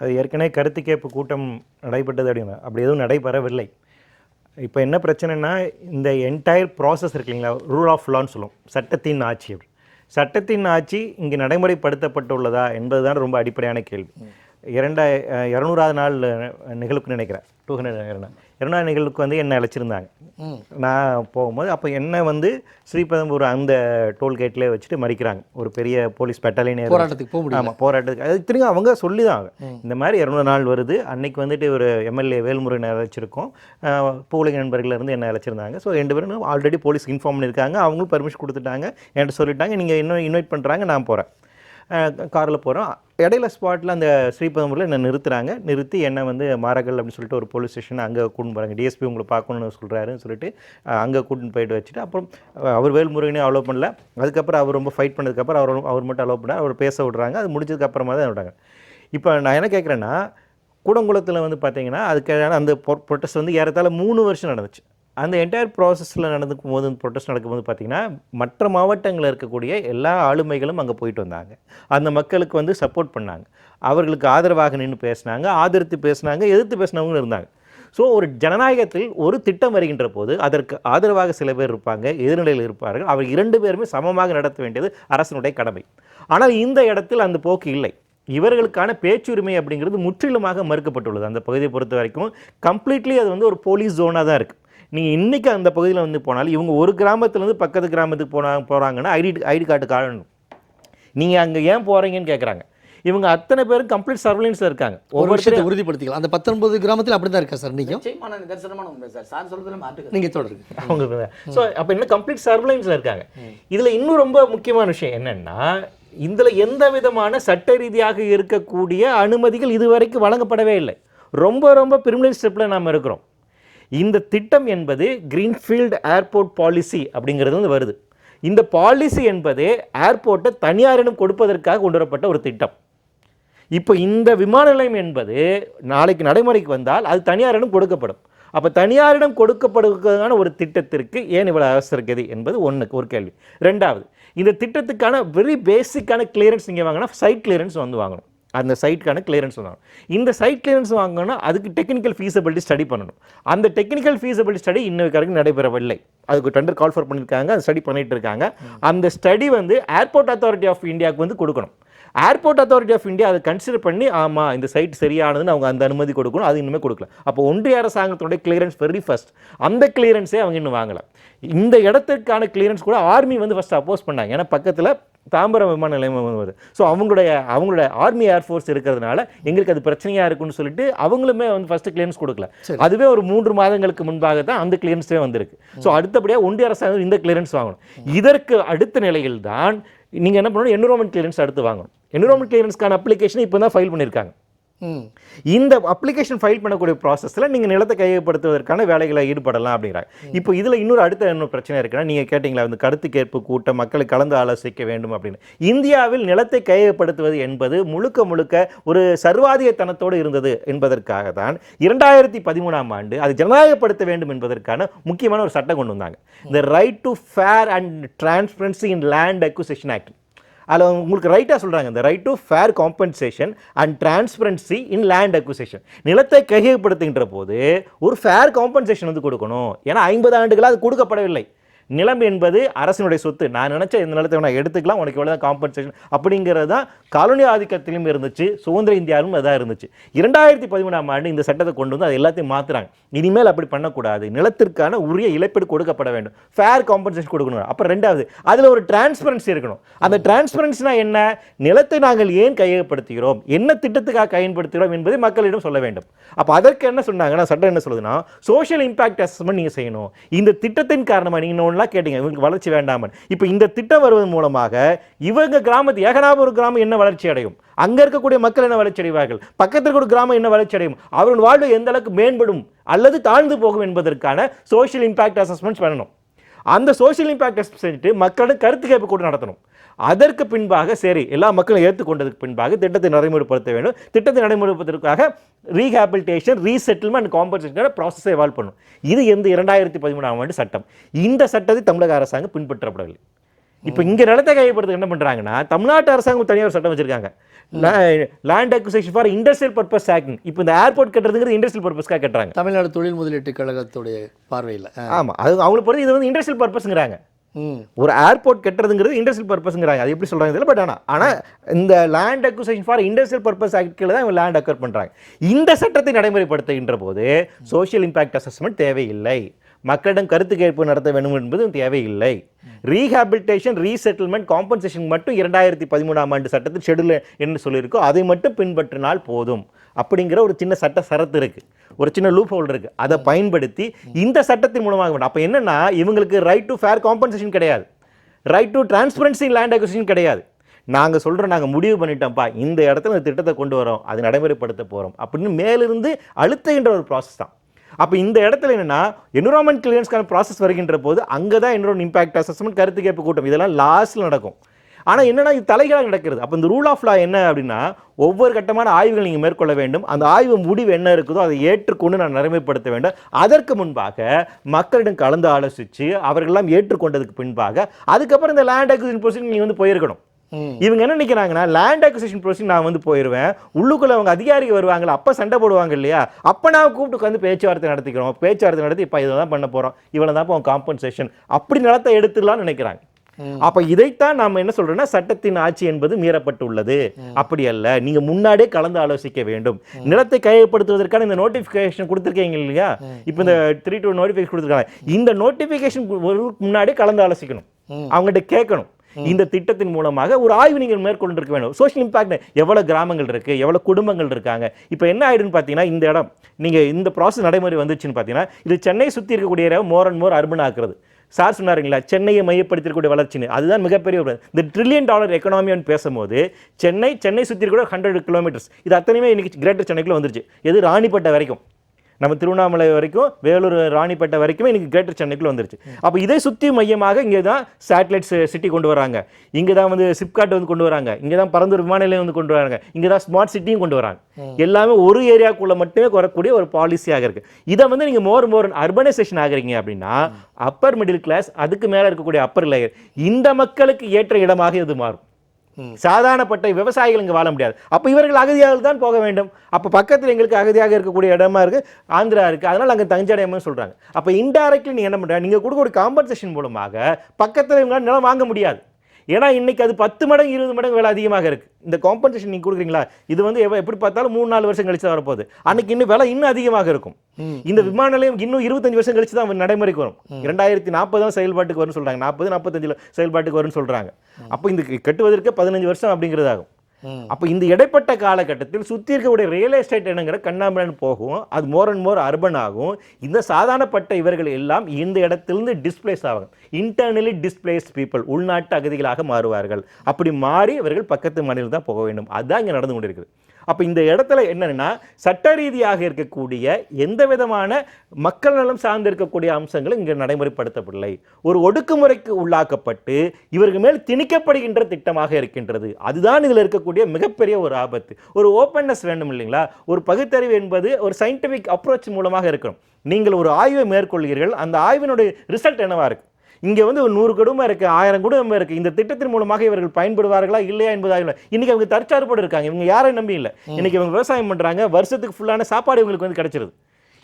அது ஏற்கனவே கருத்து கேட்பு கூட்டம் நடைபெற்றது அப்படின்னா அப்படி எதுவும் நடைபெறவில்லை. இப்போ என்ன பிரச்சனைனா இந்த என்டையர் ப்ராசஸ் இருக்கு இல்லைங்களா? ரூல் ஆஃப் லான்னு சொல்லும் சட்டத்தின் ஆட்சி சட்டத்தின் ஆட்சி இங்கே நடைமுறைப்படுத்தப்பட்டுள்ளதா என்பதுதான் ரொம்ப அடிப்படையான கேள்வி. இரண்டா அஹ், இரநூறாவது நாள் நிகழ்வுக்கு நினைக்கிறேன். டூ ஹண்ட்ரட் இரண்டாவது நிகழ்வுக்கு வந்து என்னை அழைச்சிருந்தாங்க. நான் போகும்போது அப்போ என்ன வந்து ஸ்ரீபெரும்பூர் அந்த டோல்கேட்லேயே வச்சுட்டு மறிக்கிறாங்க ஒரு பெரிய போலீஸ் பெட்டாலியனே போராட்டத்துக்கு போக முடியல. ஆமாம் போராட்டத்துக்கு. அது திரும்ப அவங்க சொல்லி தான் இந்த மாதிரி இரநூறு நாள் வருது. அன்னைக்கு வந்துட்டு ஒரு எம்எல்ஏ வேல்முருகன் அழைச்சிருக்கோம். பூலிக நண்பர்கள் இருந்து என்ன அழைச்சிருந்தாங்க. ஸோ ரெண்டு பேரும் ஆல்ரெடி போலீஸ் இன்ஃபார்ம் பண்ணியிருக்காங்க. அவங்களும் பர்மிஷன் கொடுத்துட்டாங்க. என்கிட்ட சொல்லிட்டாங்க. நீங்கள் இன்னும் இன்வைட் பண்ணுறாங்க நான் போகிறேன் காரில் போகிறோம் இடையில ஸ்பாட்டில் அந்த ஸ்ரீபெரும்பூரில் என்னை நிறுத்துறாங்க? நிறுத்தி என்னை வந்து மாரகல் அப்படின்னு சொல்லிட்டு ஒரு போலீஸ் ஸ்டேஷன் அங்கே கூட்டின்னு போகிறாங்க டிஎஸ்பி உங்களை பார்க்கணும்னு சொல்கிறாருன்னு சொல்லிட்டு அங்கே கூட்டின்னு போயிட்டு வச்சுட்டு அப்புறம் அவர் வேல்முருகனே அலோவ் பண்ணல. அதுக்கப்புறம் அவர் ரொம்ப ஃபைட் பண்ணதுக்கப்புறம் அவர் அவர் மட்டும் அலோவ் பண்ணார். அவர் பேச விடுறாங்க. அது முடிஞ்சதுக்கப்புறமா தான் விடுறாங்க. இப்போ நான் என்ன கேட்குறேன்னா கூடங்குளத்தில் வந்து பார்த்தீங்கன்னா அதுக்கான அந்த ப்ரொட்டஸ்ட் வந்து ஏறத்தாழ மூணு வருஷம் நடந்துச்சு. அந்த என்டையர் ப்ராசஸில் நடந்துக்கும் போது ப்ரொட்டஸ்ட் நடக்கும்போது பார்த்தீங்கன்னா மற்ற மாவட்டங்களில் இருக்கக்கூடிய எல்லா ஆளுமைகளும் அங்கே போயிட்டு வந்தாங்க. அந்த மக்களுக்கு வந்து சப்போர்ட் பண்ணாங்க. அவர்களுக்கு ஆதரவாக நின்று பேசினாங்க ஆதரித்து பேசினாங்க எதிர்த்து பேசினவங்களும் இருந்தாங்க. ஸோ ஒரு ஜனநாயகத்தில் ஒரு திட்டம் வருகின்ற போது அதற்கு ஆதரவாக சில பேர் இருப்பாங்க எதிர்நிலையில் இருப்பார்கள். அவர் இரண்டு பேருமே சமமாக நடத்த வேண்டியது அரசனுடைய கடமை. ஆனால் இந்த இடத்தில் அந்த போக்கு இல்லை. இவர்களுக்கான பேச்சுரிமை அப்படிங்கிறது முற்றிலுமாக மறுக்கப்பட்டுள்ளது. அந்த பகுதியை பொறுத்த வரைக்கும் கம்ப்ளீட்லி அது வந்து ஒரு போலீஸ் ஜோனாக தான் இருக்குது நீங்கள் இன்றைக்கி அந்த பகுதியில் வந்து போனாலும் இவங்க ஒரு கிராமத்துலேருந்து பக்கத்து கிராமத்துக்கு போனா போகிறாங்கன்னா ஐடி ஐடி கார்டு காணணும் நீங்கள் அங்கே ஏன் போகிறீங்கன்னு கேட்குறாங்க இவங்க அத்தனை பேரும் கம்ப்ளீட் சர்வலன்ஸில் இருக்காங்க. ஒரு விஷயத்தை உறுதிப்படுத்திக்கலாம். அந்த பத்தொன்பது கிராமத்தில் அப்படி தான் இருக்கா சார்? நீங்கள் உண்மை சார். சார் நீங்கள் தொடருங்க அவங்க ஸோ அப்போ என்ன கம்ப்ளீட் சர்வலைன்ஸில் இருக்காங்க. இதில் இன்னும் ரொம்ப முக்கியமான விஷயம் என்னன்னா இதில் எந்த விதமான சட்ட ரீதியாக இருக்கக்கூடிய அனுமதிகள் இதுவரைக்கும் வழங்கப்படவே இல்லை. ரொம்ப ரொம்ப பிரிமினல் ஸ்டெப்பில் நாம் இருக்கிறோம். இந்த திட்டம் என்பது கிரீன்ஃபீல்டு ஏர்போர்ட் பாலிசி அப்படிங்கிறது வந்து வருது. இந்த பாலிசி என்பது ஏர்போர்ட்டை தனியாரிடம் கொடுப்பதற்காக கொண்டு வரப்பட்ட ஒரு திட்டம். இப்போ இந்த விமான நிலையம் என்பது நாளைக்கு நடைமுறைக்கு வந்தால் அது தனியாரிடம் கொடுக்கப்படும். அப்போ தனியாரிடம் கொடுக்கப்படுவதற்கான ஒரு திட்டத்திற்கு ஏன் இவ்வளோ அவசர இருக்குது என்பது ஒன்றுக்கு ஒரு கேள்வி. ரெண்டாவது இந்த திட்டத்துக்கான வெரி பேசிக்கான கிளியரன்ஸ் நீங்கள் வாங்கினா சைட் கிளியரன்ஸ் வந்து வாங்கணும். அந்த சைட்டுக்கான கிளியரன்ஸ் வாங்கணும். இந்த சைட் கிளியரன்ஸ் வாங்கணும்னா அதுக்கு டெக்னிக்கல் ஃபீஸபிலிட்டி ஸ்டடி பண்ணணும். அந்த டெக்னிக்கல் ஃபீஸபிலிட்டி ஸ்டடி இன்னும் வரைக்கும் நடைபெறவில்லை. அதுக்கு டெண்டர் கால் ஃபார் பண்ணியிருக்காங்க அந்த ஸ்டடி பண்ணிட்டு இருக்காங்க அந்த ஸ்டடி வந்து ஏர்போர்ட் அத்தாரிட்டி ஆஃப் இந்தியாவுக்கு வந்து கொடுக்கணும். ஏர்போர்ட் அத்தாரிட்டி ஆஃப் இந்தியா அதை கன்சிடர் பண்ணி ஆமாம் இந்த சைட் சரியானதுன்னு அவங்க அந்த அனுமதி கொடுக்கணும் அது இன்னுமே கொடுக்கல. அப்போ ஒன்றிய அரசாங்கத்தோட கிளியரன்ஸ் வெரி ஃபர்ஸ்ட் அந்த கிளியரன்ஸே அவங்க இன்னும் வாங்கலை. இந்த இடத்துக்கான கிளியரன்ஸ் கூட ஆர்மி வந்து ஃபஸ்ட்டு அப்போஸ் பண்ணாங்க. ஏன்னா பக்கத்தில் தாம்பரம் விமான நிலையம் வருது. ஸோ அவங்களுடைய அவங்களுடைய ஆர்மி ஏர்ஃபோர்ஸ் இருக்கிறதுனால எங்களுக்கு அது பிரச்சனையாக இருக்குன்னு சொல்லிட்டு அவங்களுமே வந்து ஃபர்ஸ்ட் கிளியரன்ஸ் கொடுக்கல. அதுவே ஒரு மூன்று மாதங்களுக்கு முன்பாக தான் அந்த கிளியரன்ஸே வந்திருக்கு. ஸோ அடுத்தபடியாக ஒன்றிய அரசாங்கம் இந்த கிளியரன்ஸ் வாங்கணும். இதற்கு அடுத்த நிலையில் தான் நீங்கள் என்ன பண்ணணும்? என்விரான்மெண்ட் கிளியரன்ஸ் அடுத்து வாங்கணும். என்விரான்மெண்ட் கிளியரன்ஸ்க்கான அப்ளிகேஷன் இப்போ தான் ஃபைல் பண்ணியிருக்காங்க. இந்த அப்ளிகேஷன் ஃபைல் பண்ணக்கூடிய ப்ராசஸில் நீங்கள் நிலத்தை கையகப்படுத்துவதற்கான வேலைகளை ஈடுபடலாம் அப்படிங்கிறாங்க. இப்போ இதில் இன்னொரு அடுத்த இன்னொரு பிரச்சனை இருக்குன்னா நீங்கள் கேட்டிங்களா இந்த கருத்து கேட்பு கூட்டம் மக்களை கலந்து ஆலோசிக்க வேண்டும் அப்படின்னு. இந்தியாவில் நிலத்தை கையகப்படுத்துவது என்பது முழுக்க முழுக்க ஒரு சர்வாதிகத்தனத்தோடு இருந்தது என்பதற்காக தான் இரண்டாயிரத்தி பதிமூணாம் ஆண்டு அது ஜனநாயகப்படுத்த வேண்டும் என்பதற்கான முக்கியமான ஒரு சட்டம் கொண்டு வந்தாங்க. இந்த right to fair and transparency in land acquisition act அதில் உங்களுக்கு ரைட்டாக சொல்கிறாங்க இந்த right to fair compensation and transparency in land acquisition நிலத்தை கையகப்படுத்துகின்ற போது ஒரு ஃபேர் காம்பன்சேஷன் வந்து கொடுக்கணும். ஏன்னா ஐம்பது ஆண்டுகளாக அது கொடுக்கப்படவில்லை. நிலம் என்பது அரசினுடைய சொத்து. நான் நினச்ச இந்த நிலத்தை நான் எடுத்துக்கலாம். உனக்கு எவ்வளோ தான் காம்பன்சேஷன் அப்படிங்கிறது தான் காலனி ஆதிக்கத்திலும் இருந்துச்சு. சுதந்திர இந்தியாவிலும் அதான் இருந்துச்சு. இரண்டாயிரத்தி பதிமூணாம் ஆண்டு இந்த சட்டத்தை கொண்டு வந்து அது எல்லாத்தையும் மாற்றுறாங்க இனிமேல் அப்படி பண்ணக்கூடாது. நிலத்திற்கான உரிய இழப்பீடு கொடுக்கப்பட வேண்டும். ஃபேர் காம்பன்சேஷன் கொடுக்கணும். அப்புறம் ரெண்டாவது அதில் ஒரு டிரான்ஸ்பரன்சி இருக்கணும். அந்த டிரான்ஸ்பரன்சினா என்ன? நிலத்தை நாங்கள் ஏன் கையகப்படுத்துகிறோம்? என்ன திட்டத்துக்காக பயன்படுத்துகிறோம் என்பதை மக்களிடம் சொல்ல வேண்டும். அப்போ அதற்கு என்ன சொன்னாங்கன்னா சட்டம் என்ன சொல்லுதுன்னா சோஷியல் இம்பாக்ட் அசஸ்மெண்ட் நீங்கள் செய்யணும். இந்த திட்டத்தின் காரணமாக நீங்கள் ஒன்றா கேட்டீங்க. இவங்களுக்கு வளர்ச்சி வேண்டாமல் இப்போ இந்த திட்டம் வருவதன் மூலமாக இவங்க கிராமத்து ஏகனாபுரம் கிராமம் என்ன வளர்ச்சி அடையும்? அங்கே இருக்கக்கூடிய மக்கள் என்ன வளர்ச்சி அடைவார்கள்? பக்கத்தில் இருக்கிற கிராமம் என்ன வளர்ச்சி அடையும்? அவர்கள் வாழ்வு எந்த அளவுக்கு மேம்படும் அல்லது தாழ்ந்து போகும் என்பதற்கான சோஷியல் இம்பாக்ட் அசஸ்மெண்ட்ஸ் பண்ணணும். அந்த சோஷியல் இம்பாக்ட் செஞ்சுட்டு மக்களிடம் கருத்து கேட்பு கூட்டம் நடத்தணும். அதற்கு பின்பாக சரி எல்லா மக்களும் ஏற்றுக்கொண்டதுக்கு பின்பாக திட்டத்தை நடைமுறைப்படுத்த வேண்டும். திட்டத்தை நடைமுறைப்படுத்துவதற்காக ரீஹாபிலிட்டேஷன் ரீசெட்டில்மெண்ட் காம்பன்சேஷன் ப்ராசஸை எவால்வ் பண்ணும் இது எந்த இரண்டாயிரத்தி பதிமூணாம் ஆண்டு சட்டம். இந்த சட்டத்தை தமிழக அரசாங்கம் பின்பற்றப்படவில்லை. இப்போ இங்க நிலத்தை கையப்படுத்த என்ன பண்றாங்கன்னா தமிழ்நாட்டு அரசாங்கம் தனியார் சட்டம் வச்சிருக்காங்க. Land acquisition for industrial purpose act இப்போ இந்த ஏர்போர்ட் கட்டுறதுங்கிறது இண்டஸ்ட்ரியல் பர்பஸ்க்காக கட்டுறாங்க. தமிழ்நாடு தொழில் முதலீட்டு கழகத்துடைய பார்வையில் ஆமா அது அவங்களுக்கு பொறுத்து இது வந்து இண்டஸ்ட்ரியல் பர்பஸ்ங்கிறாங்க ஒரு ஏர்போர்ட் கட்டுறதுங்கிறது இண்டஸ்ட்ரியல் பர்பஸ்ங்கிறாங்க அது எப்படி சொல்கிறாங்க தெரியல பட் ஆனால் ஆனால் இந்த land acquisition for industrial purpose ஆக்டில் தான் இவங்க லேண்ட் அக்வயர் பண்ணுறாங்க இந்த சட்டத்தை நடைமுறைப்படுத்துகின்ற போது சோஷியல் இம்பாக்ட் அசஸ்மெண்ட் தேவையில்லை. மக்களிடம் கருத்து கேட்பு நடத்த வேண்டும் என்பது தேவையில்லை. ரீஹாபிலிட்டேஷன் ரீசெட்டில்மெண்ட் காம்பன்சேஷன் மட்டும் இரண்டாயிரத்தி பதிமூணாம் ஆண்டு சட்டத்தில் ஷெடியூல் என்ன சொல்லியிருக்கோ. அதை மட்டும் பின்பற்றினால் போதும். அப்படிங்கிற ஒரு சின்ன சட்ட சரத்து இருக்குது ஒரு சின்ன லூப் ஹோல்டர் இருக்குது அதை பயன்படுத்தி இந்த சட்டத்தின் மூலமாக வேண்டும் அப்போ என்னென்னா இவங்களுக்கு ரைட் டு ஃபேர் காம்பன்சேஷன் கிடையாது. Right to transparency land acquisition கிடையாது. நாங்கள் சொல்கிறோம் நாங்கள் முடிவு பண்ணிட்டோம்ப்பா. இந்த இடத்துல இந்த திட்டத்தை கொண்டு வரோம். அது நடைமுறைப்படுத்த போகிறோம் அப்படின்னு மேலிருந்து அழுத்துகின்ற ஒரு ப்ராசஸ் தான். அப்போ இந்த இடத்துல என்னன்னா என்விரான்மெண்ட் கிளியரன்ஸ்க்கான ப்ராசஸ் வருகின்ற போது அங்கே தான் என்விரான் இம்பாக்ட் அசஸ்மெண்ட் கருத்து கேட்பு கூட்டம் இதெல்லாம் லாஸ்ட்டில் நடக்கும். ஆனால் என்னென்னா இது தலைகளாக நடக்கிறது. அப்போ இந்த ரூல் ஆஃப் லா என்ன அப்படின்னா ஒவ்வொரு கட்டமான ஆய்வுகள் நீங்கள் மேற்கொள்ள வேண்டும். அந்த ஆய்வு முடிவு என்ன இருக்குதோ அதை ஏற்றுக்கொண்டு நான் நடைமுறைப்படுத்த வேண்டும். அதற்கு முன்பாக மக்களிடம் கலந்து ஆலோசித்து அவர்களெல்லாம் ஏற்றுக்கொண்டதுக்கு பின்பாக அதுக்கப்புறம் இந்த லேண்ட் அக்விசிஷன் ப்ரொசீஜர் நீங்கள் வந்து போயிருக்கணும். இவங்க என்ன நினைக்கிறாங்கன்னா லேண்ட் அக்விசிஷன் ப்ரொசீஜர் நான் வந்து போயிடுவேன் உள்ளுக்குள்ள அவங்க அதிகாரிகள் வருவாங்கல்ல அப்போ சண்டை போடுவாங்க இல்லையா? அப்போ நான் கூப்பிட்டு உட்காந்து பேச்சுவார்த்தை நடத்திக்கிறோம். பேச்சுவார்த்தை நடத்தி இப்போ இதை தான் பண்ண போகிறோம் இவ்வளோ தான் இப்போ காம்பன்சேஷன் அப்படி நிலத்தை எடுத்துக்கலாம்னு நினைக்கிறாங்க. அப்ப இதைத்தான் நாம என்ன சொல்றோம்னா சட்டத்தின் ஆட்சி என்பது மீறப்பட்டுள்ளது. அப்படி அல்ல. நீங்க முன்னாடியே கலந்து ஆலோசிக்க வேண்டும். நிலத்தை கையப்படுத்துவதற்கான இந்த நோட்டிபிகேஷன் கொடுத்துருக்கீங்க இல்லையா? இப்போ இந்த த்ரீ டூ நோட்டிஃபிகேஷன் கொடுத்துருக்காங்க. இந்த நோட்டிபிகேஷன் முன்னாடியே கலந்து ஆலோசிக்கணும். அவங்ககிட்ட கேட்கணும். இந்த திட்டத்தின் மூலமாக ஒரு ஆய்வு நீங்கள் மேற்கொண்டிருக்க வேண்டும். சோஷியல் இம்பாக்ட் எவ்வளோ கிராமங்கள் இருக்குது எவ்வளோ குடும்பங்கள் இருக்காங்க. இப்போ என்ன ஆயிடுன்னு பார்த்தீங்கன்னா இந்த இடம் நீங்கள் இந்த ப்ராசஸ் நடைமுறை வந்துச்சுன்னு பார்த்தீங்கன்னா இது சென்னை சுற்றி இருக்கக்கூடிய இடம் மோர் அண்ட் மோர் அர்பன் ஆக்குறது சார் சொன்னாருங்களா சென்னையை மையப்படுத்திருக்கக்கூடிய வளர்ச்சின்னு. அதுதான் மிகப்பெரிய ஒரு இந்த ட்ரில்லியன் டாலர் எக்கனாமின்னு பேசும்போது சென்னை சென்னை சுற்றி கூட ஹண்ட்ரட் கிலோமீட்டர்ஸ் இது அத்தனையுமே இன்றைக்கி கிரேட்டர் சென்னைக்குள்ளே வந்துருச்சு. எது ராணிப்பேட்டை வரைக்கும். நம்ம திருவண்ணாமலை வரைக்கும் வேலூர் ராணிப்பேட்டை வரைக்குமே இன்னைக்கு கிரேட்டர் சென்னைக்குள்ள வந்துருச்சு. அப்போ இதை சுற்றி மையமாக இங்கே தான் சேட்டலைட்ஸ் சிட்டி கொண்டு வராங்க. இங்கே தான் வந்து சிப்காட் வந்து கொண்டு வராங்க. இங்கே தான் பரந்தூர் விமான நிலையம் வந்து கொண்டு வராங்க. இங்கே தான் ஸ்மார்ட் சிட்டியும் கொண்டு வராங்க. எல்லாமே ஒரு ஏரியாக்குள்ள மட்டுமே வரக்கூடிய ஒரு பாலிசியாக இருக்கு. இதை வந்து நீங்கள் மோர் மோர் அர்பனைசேஷன் ஆகுறீங்க அப்படின்னா அப்பர் மிடில் கிளாஸ் அதுக்கு மேலே இருக்கக்கூடிய அப்பர் லேயர் இந்த மக்களுக்கு ஏற்ற இடமாக இது மாறும். சாதாரணப்பட்ட விவசாயிகள் இங்கே வாழ முடியாது. அப்போ இவர்கள் அகதியாக தான் போக வேண்டும். அப்போ பக்கத்தில் எங்களுக்கு அகதியாக இருக்கக்கூடிய இடமா இருக்குது ஆந்திரா இருக்குது அதனால் அங்கே தஞ்சடையம்னு சொல்கிறாங்க அப்போ இன்டைரக்ட்லி நீங்கள் என்ன பண்ணுறாங்க நீங்கள் கொடுக்க ஒரு காம்பன்சேஷன் மூலமாக பக்கத்தில் இவங்களால் நிலம் வாங்க முடியாது. ஏன்னா இன்னைக்கு அது பத்து மடங்கு இருபது மடங்கு விலை அதிகமாக இருக்கு. இந்த காம்பன்சேஷன் நீங்க கொடுக்குறீங்களா? இது வந்து எவ்வ- எப்படி பார்த்தாலும் மூணு நாலு வருஷம் கழிச்சு தான் வரப்போகுது. அன்னைக்கு இன்னும் விலை இன்னும் அதிகமாக இருக்கும். இந்த விமான நிலையம் இன்னும் இருபத்தஞ்சு வருஷம் கழிச்சு தான் நடைமுறைக்கு வரும். இரண்டாயிரத்தி நாற்பது தான் செயல்பாட்டுக்கு வரும்னு சொல்றாங்க. நாற்பது நாற்பத்தஞ்சில் செயல்பாட்டுக்கு வரும்னு சொல்றாங்க. அப்போ இந்த கட்டுவதற்கு பதினஞ்சு வருஷம் அப்படிங்கிறதாகும். அப்போ இந்த இடைப்பட்ட காலகட்டத்தில் சுற்றி இருக்கக்கூடிய ரியல் எஸ்டேட் என்னங்கிற கண்ணாமலன் போகும் அது மோர் அண்ட் மோர் அர்பன் ஆகும். இந்த சாதாரணப்பட்ட இவர்கள் எல்லாம் இந்த இடத்திலிருந்து டிஸ்பிளேஸ் ஆகும் இன்டர்னலி டிஸ்பிளேஸ்ட் பீப்புள் உள்நாட்டு அகதிகளாக மாறுவார்கள். அப்படி மாறி இவர்கள் பக்கத்து மாநிலம் தான் போக வேண்டும். அதுதான் இங்கே நடந்து கொண்டிருக்குது. அப்போ இந்த இடத்துல என்னென்னா சட்ட ரீதியாக இருக்கக்கூடிய எந்த விதமான மக்கள் நலம் சார்ந்து இருக்கக்கூடிய அம்சங்கள் இங்கே நடைமுறைப்படுத்தப்படலை. ஒரு ஒடுக்குமுறைக்கு உள்ளாக்கப்பட்டு இவர்கள் மேல் திணிக்கப்படுகின்ற திட்டமாக இருக்கின்றது. அதுதான் இதில் இருக்கக்கூடிய மிகப்பெரிய ஒரு ஆபத்து. ஒரு ஓப்பன்னஸ் வேண்டும் இல்லைங்களா? ஒரு பகுத்தறிவு என்பது ஒரு சயின்டிஃபிக் அப்ரோச் மூலமாக இருக்கணும். நீங்கள் ஒரு ஆய்வை மேற்கொள்கிறீர்கள் அந்த ஆய்வினுடைய ரிசல்ட் என்னவாக இருக்கும்? இங்க வந்து ஒரு நூறு குடும்பம் இருக்கு ஆயிரம் குடும்பம் இருக்கு. இந்த திட்டத்தின் மூலமாக இவர்கள் பயன்படுவார்களா இல்லையா என்பதாக இல்லை. இன்னைக்கு அவங்க தற்சார்போடு இருக்காங்க. இவங்க யாரையும் நம்பி இல்லை. இன்னைக்கு இவங்க விவசாயம் பண்றாங்க. வருஷத்துக்கு ஃபுல்லான சாப்பாடு இவங்களுக்கு வந்து கிடைச்சிருது.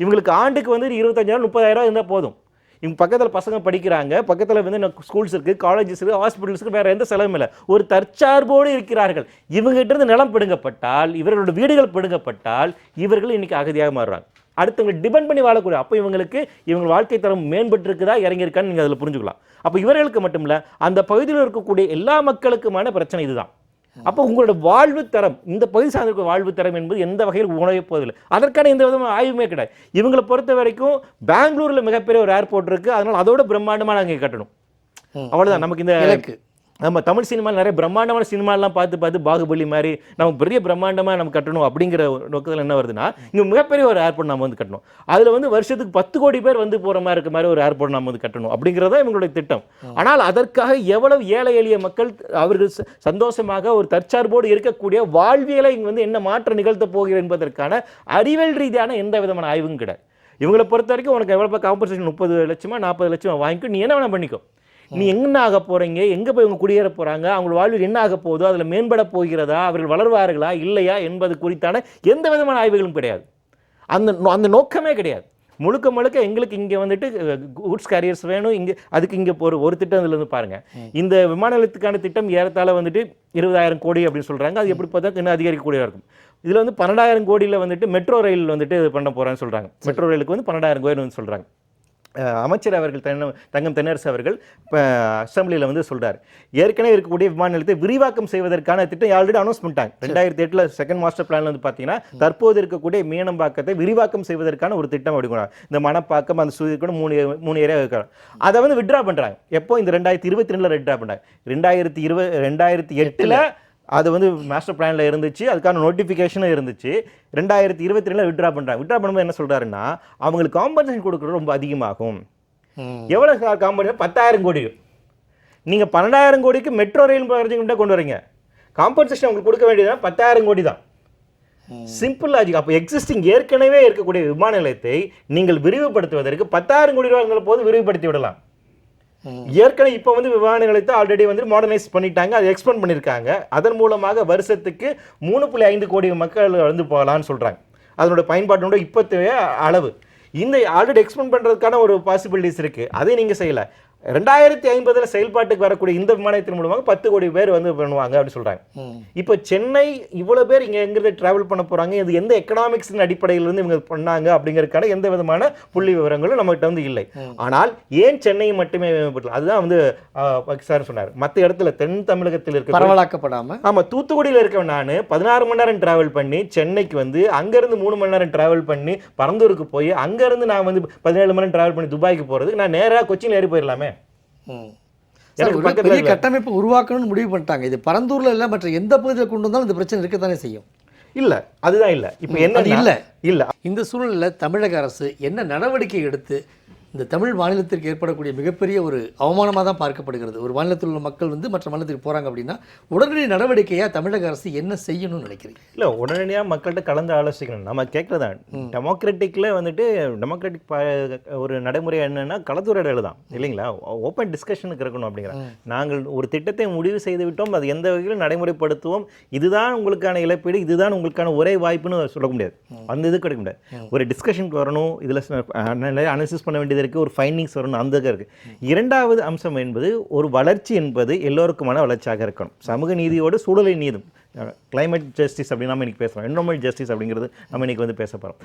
இவங்களுக்கு ஆண்டுக்கு வந்து இருபத்தஞ்சாயிரம் முப்பதாயிரம் இருந்தால் போதும். இவங்க பக்கத்தில் பசங்க படிக்கிறாங்க. பக்கத்தில் வந்து ஸ்கூல்ஸ் இருக்குது காலேஜஸ் இருக்குது ஹாஸ்பிட்டல்ஸுக்கு வேறு எந்த செலவும் இல்லை. ஒரு தற்சார்போடு இருக்கிறார்கள். இவங்ககிட்ட இருந்து நிலம் பிடுங்கப்பட்டால் இவர்களோட வீடுகள் பிடுங்கப்பட்டால் இவர்கள் இன்னைக்கு அகதியாக மாறுறாங்க. அடுத்தவங்களை டிபெண்ட் பண்ணி வாழக்கூடிய அப்போ இவங்களுக்கு இவங்க வாழ்க்கை தரம் மேம்பட்டிருக்குதா இறங்கியிருக்கான்னு நீங்கள் அதில் புரிஞ்சுக்கலாம். அப்போ இவர்களுக்கு மட்டும் இல்லை அந்த பகுதியில் இருக்கக்கூடிய எல்லா மக்களுக்குமான பிரச்சனை இதுதான். அப்போ உங்களோட வாழ்வு தரம் இந்த பகுதி சார்ந்திருக்க வாழ்வு தரம் என்பது எந்த வகையில் உணவே போவதில்லை. அதற்கான எந்த விதமான ஆய்வுமே கிடையாது. இவங்களை பொறுத்த வரைக்கும் பெங்களூரில் மிகப்பெரிய ஒரு ஏர்போர்ட் இருக்குது அதனால் அதோட பிரம்மாண்டமாக நாங்கள் கட்டணும். அவ்வளவுதான். நமக்கு இந்த இலக்கு. நம்ம தமிழ் சினிமாவில் நிறைய பிரம்மாண்டமான சினிமாலாம் பார்த்து பார்த்து பாகுபலி மாதிரி நம்ம பெரிய பிரம்மாண்டமாக நம்ம கட்டணும் அப்படிங்கிற நோக்கத்தில் என்ன வருதுன்னா இங்கே மிகப்பெரிய ஒரு ஏர்போர்ட் நம்ம வந்து கட்டணும். அதில் வந்து வருஷத்துக்கு பத்து கோடி பேர் வந்து போகிற மாதிரி இருக்க மாதிரி ஒரு ஏர்போர்ட் நம்ம வந்து கட்டணும் அப்படிங்கிறதா இவங்களுடைய திட்டம். ஆனால் அதற்காக எவ்வளவு ஏழை எளிய மக்கள் அவர்கள் சந்தோஷமாக ஒரு தற்சார்போடு இருக்கக்கூடிய வாழ்வியலை இங்கே வந்து என்ன மாற்றம் நிகழ்த்த போகிறது என்பதற்கான அறிவியல் ரீதியான எந்த விதமான ஆய்வும் கிடையாது. இவங்களை பொறுத்த வரைக்கும் உனக்கு எவ்வளோ காம்பன்சேஷன் முப்பது லட்சமா நாற்பது லட்சமா வாங்கிக்கோ. நீ என்ன வேணா பண்ணிக்கோ. நீ என்ன ஆக போறீங்க? எங்க போய் இவங்க குடியேற போறாங்க? அவங்க வாழ்வில் என்ன ஆக போகுதோ அதுல மேம்பட போகிறதா? அவர்கள் வளர்வார்களா இல்லையா என்பது குறித்தான எந்த விதமான ஆய்வுகளும் கிடையாது. அந்த அந்த நோக்கமே கிடையாது. முழுக்க முழுக்க எங்களுக்கு இங்கே வந்துட்டு குட்ஸ் கேரியர்ஸ் வேணும். இங்கே அதுக்கு இங்கே ஒரு ஒரு திட்டம் இதுல இருந்து பாருங்க. இந்த விமான நிலையத்துக்கான திட்டம் ஏறத்தாழ வந்துட்டு இருபதாயிரம் கோடி அப்படின்னு சொல்றாங்க. அது எப்படி பார்த்தா இன்னும் அதிகரிக்கக்கூடியதாக இருக்கும். இதில் வந்து பன்னெண்டாயிரம் கோடியில் வந்துட்டு மெட்ரோ ரயில் வந்துட்டு இது பண்ண போகிறேன்னு சொல்கிறாங்க மெட்ரோ ரயிலுக்கு வந்து பன்னெண்டாயிரம் கோடி வந்து சொல்கிறாங்க அமைச்சர் அவர்கள் தன்ன தங்கம் தென்னரசு அவர்கள் இப்போ அசம்பிளியில் வந்து சொல்றார். ஏற்கனவே இருக்கக்கூடிய விமான நிலையத்தை விரிவாக்கம் செய்வதற்கான திட்டம் ஆல்ரெடி அனௌன்ஸ் பண்ணிட்டாங்க. ரெண்டாயிரத்தி எட்டில் செகண்ட் மாஸ்டர் பிளான்ல வந்து பார்த்தீங்கன்னா தற்போது இருக்கக்கூடிய மீனம்பாக்கத்தை விரிவாக்கம் செய்வதற்கான ஒரு திட்டம் அப்படிங்கிறாங்க. இந்த மணப்பாக்கம் அந்த சுதி கூட மூணு மூணு ஏரியா இருக்கிறாங்க அதை வந்து விட்ரா பண்றாங்க. எப்போ? இந்த ரெண்டாயிரத்தி இருபத்தி ரெண்டில் விட்ரா பண்றாங்க. ரெண்டாயிரத்தி இருபது ரெண்டாயிரத்தி எட்டில். அது வந்து மாஸ்டர் பிளான்ல இருந்துச்சு. அதுக்கான நோட்டிஃபிகேஷனும் இருந்துச்சு. ரெண்டாயிரத்தி இருபத்தி ரெண்டில் விட்ரா பண்றாங்க. விட்ரா பண்ணும்போது என்ன சொல்றாருன்னா அவங்களுக்கு காம்பன்சேஷன் கொடுக்குறது ரொம்ப அதிகமாகும். எவ்வளோ சார் காம்பன்சேஷன் பத்தாயிரம் கோடி. நீங்க பன்னெண்டாயிரம் கோடிக்கு மெட்ரோ ரயில் ப்ராஜெக்ட் கொண்டு வரீங்க. காம்பன்சேஷன் உங்களுக்கு கொடுக்க வேண்டியது பத்தாயிரம் கோடி தான். சிம்பிள் லாஜிக் அப்போ எக்ஸிஸ்டிங் ஏற்கனவே இருக்கக்கூடிய விமான நிலையத்தை நீங்கள் விரிவுபடுத்துவதற்கு பத்தாயிரம் கோடி ரூபாய் போது விரிவுபடுத்தி விடலாம். ஏற்கனவே இப்போ வந்து விமான நிலையத்தை ஆல்ரெடி வந்து மாடர்னைஸ் பண்ணிட்டாங்க அதை எக்ஸ்பெண்ட் பண்ணியிருக்காங்க அதன் மூலமாக வருஷத்துக்கு மூணு புள்ளி ஐந்து கோடி மக்கள் வந்து போகலான்னு சொல்கிறாங்க அதனோட பயன்பாட்டினோட இப்போத்தைய அளவு. இந்த ஆல்ரெடி எக்ஸ்பெண்ட் பண்ணுறதுக்கான ஒரு பாசிபிலிட்டிஸ் இருக்குது அதை நீங்கள் செய்யலை. ரெண்டாயிரத்தி ஐம்பதுல செயல்பாட்டுக்கு வரக்கூடிய இந்த விமானத்தின் மூலமாக பத்து கோடி பேர் வந்து பண்ணுவாங்க அப்படின்னு சொல்றாங்க. ம். இப்போ சென்னை இவ்வளவு பேர் இங்க எங்கிருந்து டிராவல் பண்ண போறாங்க? இது எந்த எக்கனாமிக்ஸின் அடிப்படையில் இருந்து இவங்க பண்ணாங்க அப்படிங்கறதுக்கான எந்த விதமான புள்ளி விவரங்களும் நம்மகிட்ட வந்து இல்லை. ஆனால் ஏன் சென்னையை மட்டுமே அதுதான் வந்து சார் சொன்னார். மற்ற இடத்துல தென் தமிழகத்தில் இருக்க பரவலாக்கப்படாம? ஆமா தூத்துக்குடியில் இருக்க நான் பதினாறு மணி நேரம் டிராவல் பண்ணி சென்னைக்கு வந்து அங்கேருந்து மூணு மணி நேரம் டிராவல் பண்ணி பரந்தூருக்கு போய் அங்கேருந்து நான் வந்து பதினேழு மணி நேரம் டிராவல் பண்ணி துபாய்க்கு போகிறதுக்கு நான் நேராக கொச்சின் ஏறி போயிடலாமே பெரிய. கட்டமைப்பு உருவாக்கணும்னு முடிவு பண்ணிட்டாங்க. இது பரந்தூர்ல இல்ல மற்ற எந்த பகுதியில் கொண்டு வந்தாலும் இந்த பிரச்சனை இருக்கத்தானே செய்யும். இல்ல அதுதான் இல்ல. இப்போ என்ன இல்ல. இல்ல. இந்த சூழலில் தமிழக அரசு என்ன நடவடிக்கை எடுத்து இந்த தமிழ் மாநிலத்திற்கு ஏற்படக்கூடிய மிகப்பெரிய ஒரு அவமானமாக தான் பார்க்கப்படுகிறது. ஒரு மாநிலத்தில் உள்ள மக்கள் வந்து மற்ற மாநிலத்துக்கு போகிறாங்க அப்படின்னா உடனடி நடவடிக்கையாக தமிழக அரசு என்ன செய்யணும்னு நினைக்கிறீங்க? இல்ல உடனடியாக மக்கள்கிட்ட கலந்து ஆலோசிக்கணும். நம்ம கேட்கறதான் டெமோக்ராட்டிக்ல வந்துட்டு டெமோக்ராட்டிக் ஒரு நடைமுறை என்னன்னா கலந்துரையாடல் தான். இல்லைங்களா? ஓப்பன் டிஸ்கஷனுக்கு இருக்கணும் அப்படிங்கிற. நாங்கள் ஒரு திட்டத்தை முடிவு செய்து விட்டோம். அது எந்த வகையிலும் நடைமுறைப்படுத்துவோம். இதுதான் உங்களுக்கான இழப்பீடு. இதுதான் உங்களுக்கான ஒரே வாய்ப்புன்னு சொல்ல முடியாது. அந்த இது கிடைக்க முடியாது. ஒரு டிஸ்கஷனுக்கு வரணும். இதில் அனாலிசிஸ் பண்ண வேண்டியது இருக்கு ஒரு ஃபைண்டிங்ஸ் வரணும் அந்த இருக்குது இரண்டாவது அம்சம் என்பது ஒரு வளர்ச்சி என்பது எல்லோருக்குமான வளர்ச்சியாக இருக்கணும். சமூக நீதியோடு சூழலை நீதும். கிளைமேட் ஜஸ்டிஸ் அப்படின்னு நம்ம இன்னைக்கு பேசுகிறோம் என்வரன்மெண்ட் ஜஸ்டிஸ் அப்படிங்கிறது நம்ம இன்னைக்கு வந்து பேச போகிறோம்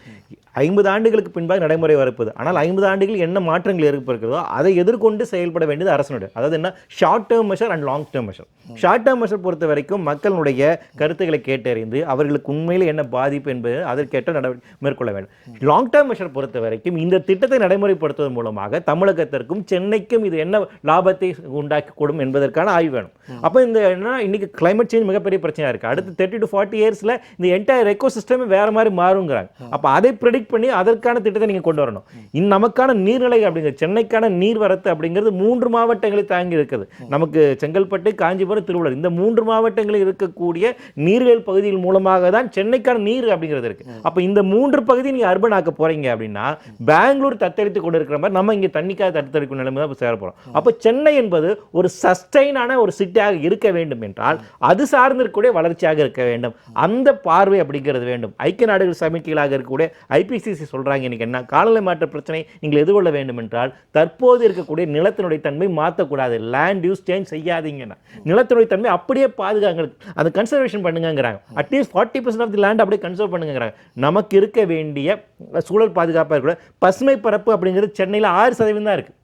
ஐம்பது ஆண்டுகளுக்கு பின்பாக நடைமுறை வரப்போகுது. ஆனால் ஐம்பது ஆண்டுகள் என்ன மாற்றங்கள் ஏற்படுகிறதோ அதை எதிர்கொண்டு செயல்பட வேண்டியது அரசனுடைய. அதாவது என்ன? Short term measure and long term measure short term measure பொறுத்த வரைக்கும் மக்களுடைய கருத்துக்களை கேட்டறிந்து அவர்களுக்கு உண்மையில் என்ன பாதிப்பு என்பது அதற்கேற்ற நடவடிக்கை மேற்கொள்ள வேண்டும். லாங் டேர்ம் மெஷர் பொறுத்த வரைக்கும் இந்த திட்டத்தை நடைமுறைப்படுத்துவதன் மூலமாக தமிழகத்திற்கும் சென்னைக்கும் இது என்ன லாபத்தை உண்டாக்கி கூடும் என்பதற்கான ஆய்வு வேணும். அப்போ இந்த என்ன? இன்னைக்கு கிளைமேட் சேஞ்ச் மிகப்பெரிய பிரச்சனையாக இருக்கு. அடுத்து தேர்ட்டி டு ஃபார்ட்டி இயர்ஸ்ல இந்த என்டையர் எக்கோ சிஸ்டமே வேற மாதிரி மாறுங்கிறாங்க. அப்போ அதை ப்ரெடிக்ட் பண்ணி அதற்கான திட்டத்தை நீங்க கொண்டு வரணும். இந்த நமக்கான நீர்நிலை அப்படிங்கிறது சென்னைக்கான நீர்வரத்து அப்படிங்கிறது மூன்று மாவட்டங்களை தாங்கி இருக்குது. நமக்கு செங்கல்பட்டு காஞ்சிபுரம் திருவள்ளூர். இந்த மூன்று மாவட்டங்களில் இருக்கக்கூடிய நீரியல் பகுதிகள் மூலமாக தான் சென்னைக்கான நீர் அப்படிங்கிறது இருக்கு. அப்போ இந்த மூன்று பகுதி நீங்க அர்பன் ஆக்க போறீங்க அப்படின்னா பெங்களூர் தத்தளித்து கொண்டு இருக்கிற மாதிரி நம்ம இங்க தண்ணிக்காக தத்தளிக்கும் நிலைமை தான் சேர போறோம். அப்போ சென்னை என்பது ஒரு சஸ்டைனான ஒரு சிட்டியாக இருக்க வேண்டும் என்றால் அது சார்ந்து இருக்கக்கூடிய வளர்ச்சியாக இருக்க வேண்டும். அந்த பார்வை அப்படிங்கிறது வேண்டும். ஐக்கிய நாடுகள் சமிக்கைகளாக இருக்கக்கூடிய ஐபிசிசி சொல்றாங்க இன்னைக்கு என்ன? காலநிலை மாற்ற பிரச்சனை நீங்கள் எதிர்கொள்ள வேண்டும் என்றால் தற்போது இருக்கக்கூடிய நிலத்தினுடைய தன்மை மாற்றக்கூடாது. லேண்ட் யூஸ் சேஞ்ச் செய்யாதீங்கன்னா. நிலத்தினுடைய தன்மை அப்படியே பாதுகாங்க. அந்த conservation பண்ணுங்கிறாங்க at least forty percent of the land அப்படியே கன்சர்வ் பண்ணுங்கிறாங்க நமக்கு இருக்க வேண்டிய சூழல் பாதுகாப்பாக இருக்கிற பசுமை பரப்பு அப்படிங்கிறது சென்னையில் ஆறு சதவீதம் தான் இருக்குது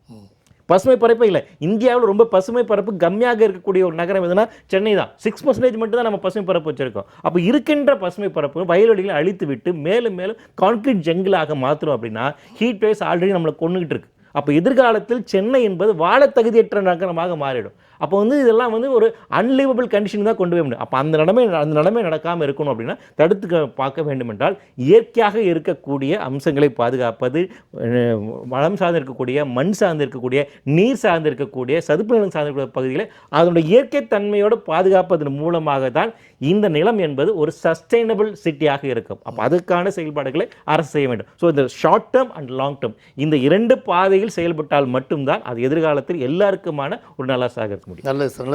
பசுமை பரப்பே இல்லை. இந்தியாவில் ரொம்ப பசுமை பரப்பு கம்மியாக இருக்கக்கூடிய ஒரு நகரம் எதுனா சென்னை தான். சிக்ஸ் பர்சன்டேஜ் மட்டும் தான் நம்ம பசுமை பரப்பு வச்சுருக்கோம். அப்போ இருக்கின்ற பசுமை பரப்பு வயல்வெளிகளை அழித்து விட்டு மேலும் மேலும் கான்கிரீட் ஜங்கிளாக மாற்றுறோம் அப்படின்னா ஹீட் வேவ்ஸ் ஆல்ரெடி நம்மளை கொண்டுகிட்டு இருக்கு. அப்போ எதிர்காலத்தில் சென்னை என்பது வாழ தகுதியற்ற நகரமாக மாறிடும். அப்போ வந்து இதெல்லாம் வந்து ஒரு அன்லிவபிள் கண்டிஷன் தான் கொண்டு போய் முடியும் அப்போ அந்த நிலைமை அந்த நிலைமை நடக்காமல் இருக்கணும் அப்படின்னா தடுத்து பார்க்க வேண்டும் என்றால் இயற்கையாக இருக்கக்கூடிய அம்சங்களை பாதுகாப்பது வளம் சார்ந்து இருக்கக்கூடிய மண் சார்ந்து இருக்கக்கூடிய நீர் சார்ந்து இருக்கக்கூடிய சதுப்பு நிலம் சார்ந்து இருக்கக்கூடிய பகுதிகளை அதனுடைய இயற்கை தன்மையோடு பாதுகாப்பதன் மூலமாக தான் இந்த நிலம் என்பது ஒரு சஸ்டைனபிள் சிட்டியாக இருக்கும். அப்போ அதுக்கான செயல்பாடுகளை அரசு செய்ய வேண்டும். ஸோ இந்த short term and long term இந்த இரண்டு பாதையில் செயல்பட்டால் மட்டும்தான் அது எதிர்காலத்தில் எல்லாருக்குமான ஒரு நல்லாசாக இருக்க முடியும். நல்லது சார்.